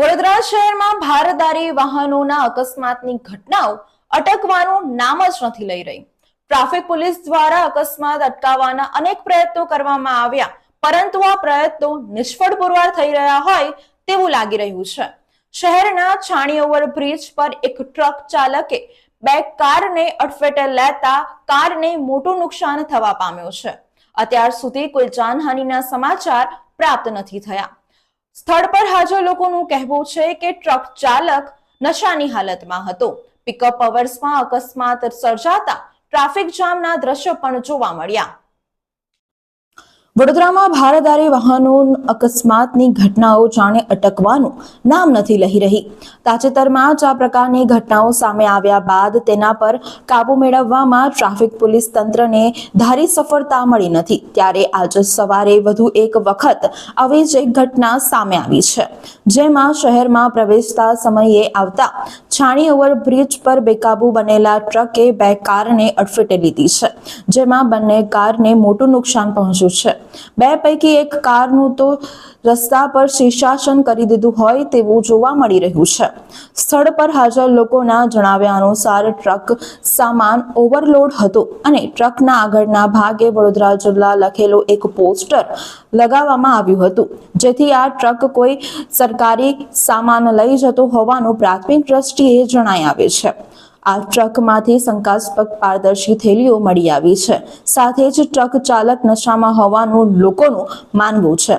વડોદરા શહેરમાં ભારદારી વાહનોના અકસ્માતની ઘટનાઓ અટકવાનું નામ જ નથી લઈ રહી. ટ્રાફિક પોલીસ દ્વારા અકસ્માત અટકાવવાના અનેક પ્રયત્નો કરવામાં આવ્યા, પરંતુ આ પ્રયત્નો નિષ્ફળ પુરવાર થઈ રહ્યા હોય તેવું લાગી રહ્યું છે. શહેરના છાણી ઓવરબ્રિજ પર એક ટ્રક ચાલકે બે કારને અડફેટે લેતા કારને મોટું નુકસાન થવા પામ્યું છે. અત્યાર સુધી કોઈ જાનહાનિના સમાચાર પ્રાપ્ત નથી થયા. સ્થળ પર હાજર લોકોનું કહેવું છે કે ટ્રક ચાલક નશાની હાલતમાં હતો. પિકઅપ અવર્સમાં અકસ્માત સર્જાતા ટ્રાફિક જામના દ્રશ્યો પણ જોવા મળ્યા. વડોદરામાં ભારદારી વાહનો અકસ્માતની ઘટનાઓ જાણે અટકવાનું નામ નથી લઈ રહી. તાજેતરમાં જ આ પ્રકારની ઘટનાઓ સામે આવ્યા બાદ તેના પર કાબુ મેળવવામાં ટ્રાફિક પોલીસ તંત્રને ધારી સફળતા મળી નથી. ત્યારે આજે સવારે વધુ એક વખત આવી જ એક ઘટના સામે આવી છે, જેમાં શહેરમાં પ્રવેશતા સમયે આવતા છાણી ઓવરબ્રિજ પર બેકાબુ બનેલા ટ્રકે બે કારને અડફેટે લીધી છે, જેમાં બંને કારને મોટું નુકસાન પહોંચ્યું છે. બે પૈકી એક કારનું તો રસ્તા પર શીર્ષાસન કરી દીધું હોય તેવું જોવા મળી રહ્યું છે. સ્થળ પર હાજર લોકોના જણાવ્યા અનુસાર ટ્રક સામાન ઓવરલોડ હતો અને ટ્રકના આગળના ભાગે વડોદરા જિલ્લા લખેલો એક પોસ્ટર લગાવવામાં આવ્યું હતું. જેથી આ ટ્રક કોઈ સરકારી સામાન લઈ જતો હોવાનું પ્રાથમિક દ્રષ્ટિએ જણાઈ આવે છે. આ ટ્રકમાંથી શંકાસ્પદ પારદર્શી થેલીઓ મળી આવી છે. સાથે જ ટ્રક ચાલક નશામાં હોવાનું લોકોનું માનવું છે.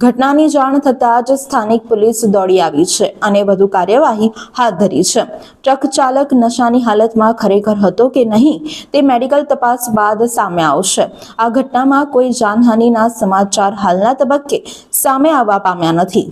ઘટનાની જાણ થતાં જ સ્થાનિક પોલીસ દોડી આવી છે અને વધુ કાર્યવાહી હાથ ધરી છે. ટ્રક ચાલક નશાની હાલતમાં ખરેખર હતો કે નહીં તે મેડિકલ તપાસ બાદ સામે આવશે. આ ઘટનામાં કોઈ જાનહાનિના સમાચાર હાલના તબક્કે સામે આવવા પામ્યા નથી.